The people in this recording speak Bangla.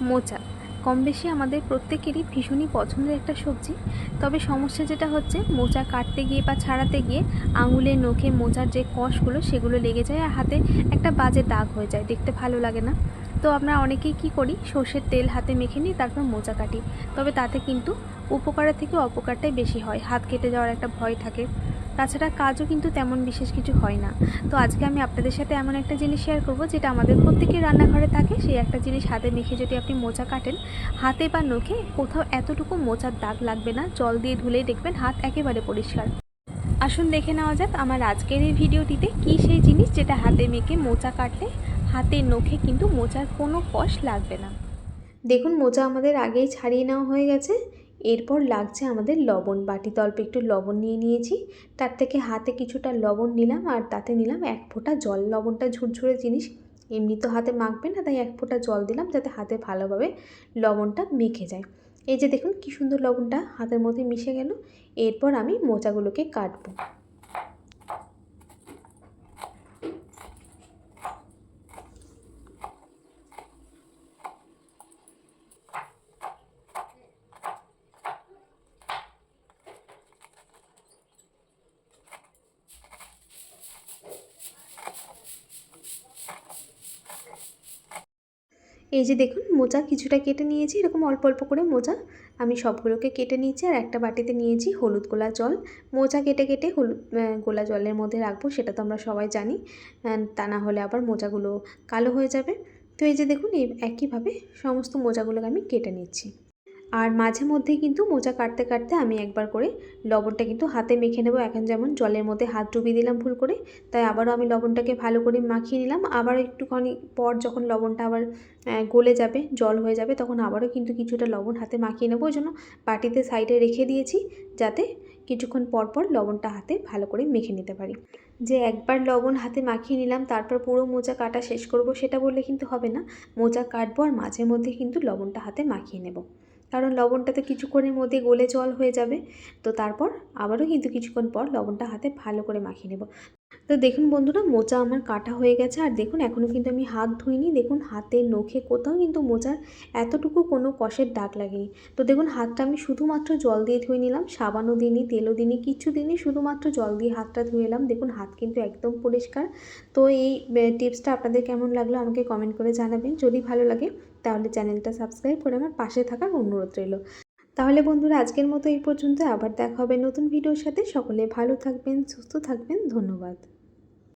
মোচা কম বেশি আমাদের প্রত্যেকেরই ভীষণই পছন্দের একটা সবজি। তবে সমস্যা যেটা হচ্ছে, মোচা কাটতে গিয়ে বা ছাড়াতে গিয়ে আঙুলের নখে মোচার যে কষগুলো, সেগুলো লেগে যায় আর হাতে একটা বাজে দাগ হয়ে যায়। দেখতে ভালো লাগে না। তো আমরা অনেকেই কি করি, সর্ষের তেল হাতে মেখে নিই তারপর মোচা কাটি। তবে তাতে কিন্তু উপকারের থেকে অপকারটাই বেশি হয়। হাত কেটে যাওয়ার একটা ভয় থাকে। তাছাড়া কাজও কিন্তু তেমন বিশেষ কিছু হয় না। তো আজকে আমি আপনাদের সাথে এমন একটা জিনিস শেয়ার করব, যেটা আমাদের প্রত্যেকের রান্নাঘরে থাকে। সেই একটা জিনিস হাতে মেখে যদি আপনি মোচা কাটেন, হাতে বা নখে কোথাও এতটুকু মোচার দাগ লাগবে না। জল দিয়ে ধুলেই দেখবেন হাত একেবারে পরিষ্কার। আসুন দেখে নেওয়া যাক আমার আজকের এই ভিডিওটিতে কী সেই জিনিস যেটা হাতে মেখে মোচা কাটলে হাতে নখে কিন্তু মোচার কোনো কষ লাগবে না। দেখুন, মোচা আমাদের আগেই ছাড়িয়ে নেওয়া হয়ে গেছে। এরপর লাগছে আমাদের লবণ বাটিতে অল্প একটু লবণ নিয়ে নিয়েছি। তার থেকে হাতে কিছুটা লবণ নিলাম আর তাতে নিলাম এক ফোঁটা জল। লবণটা ঝুরঝুরে জিনিস, এমনি তো হাতে মাখবে না, তাই এক ফোঁটা জল দিলাম যাতে হাতে ভালোভাবে লবণটা মেখে যায়। এই যে দেখুন কী সুন্দর লবণটা হাতের মধ্যে মিশে গেল। এরপর আমি মোচাগুলোকে কাটবো। এই যে দেখুন, মোজা কিছুটা কেটে নিয়েছি, এরকম অল্প অল্প করে মোজা। আমি সবগুলোকে কেটে নিয়েছি আর একটা বাটিতে নিয়েছি হলুদ গোলা জল। মোজা কেটে কেটে হলুদ গোলা জলের মধ্যে রাখব, সেটা তো আমরা সবাই জানি। তা না হলে আবার মোজাগুলো কালো হয়ে যাবে। তো এই যে দেখুন, এই একইভাবে সমস্ত মোজাগুলোকে আমি কেটে নিচ্ছি। আর মাঝে মধ্যে কিন্তু মোচা কাটতে কাটতে আমি একবার করে লবণটা কিন্তু হাতে মেখে নেব। এখন যেমন জলের মধ্যে হাত ডুবিয়ে দিলাম ভুল করে, তাই আবারও আমি লবণটাকে ভালো করে মাখিয়ে নিলাম। আবার একটুখানি পর যখন লবণটা আবার গলে যাবে, জল হয়ে যাবে, তখন আবারও কিন্তু কিছুটা লবণ হাতে মাখিয়ে নেব। ওই জন্য বাটিতে সাইডে রেখে দিয়েছি যাতে কিছুক্ষণ পর পর লবণটা হাতে ভালো করে মেখে নিতে পারি। যে একবার লবণ হাতে মাখিয়ে নিলাম, তারপর পুরো মোচা কাটা শেষ করব, সেটা বললে কিন্তু হবে না। মোচা কাটবো আর মাঝে মধ্যে কিন্তু লবণটা হাতে মাখিয়ে নেব। কারণ লবণটা তো কিছুক্ষণের মধ্যে গলে জল হয়ে যাবে। তো তারপর আবারও কিন্তু কিছুক্ষণ পর লবণটা হাতে ভালো করে মাখিয়ে নেব। তো দেখুন বন্ধুরা, মোচা আমার কাটা হয়ে গেছে। আর দেখুন এখনও কিন্তু আমি হাত ধুইনি। দেখুন হাতে নখে কোথাও কিন্তু মোচার এতটুকু কোনো কষের দাগ লাগেনি। তো দেখুন, হাতটা আমি শুধুমাত্র জল দিয়ে ধুয়ে নিলাম। সাবানও দিইনি, তেলও দিইনি, কিছু দিনই শুধুমাত্র জল দিয়ে হাতটা ধুয়ে এলাম। দেখুন, হাত কিন্তু একদম পরিষ্কার। তো এই টিপসটা আপনাদের কেমন লাগল আমাকে কমেন্ট করে জানাবেন। যদি ভালো লাগে, তাহলে চ্যানেলটা সাবস্ক্রাইব করে আমার পাশে থাকার অনুরোধ রইল। তাহলে বন্ধুরা, আজকের মতো এই পর্যন্ত। আবার দেখা হবে নতুন ভিডিওর সাথে। সকলে ভালো থাকবেন, সুস্থ থাকবেন। ধন্যবাদ।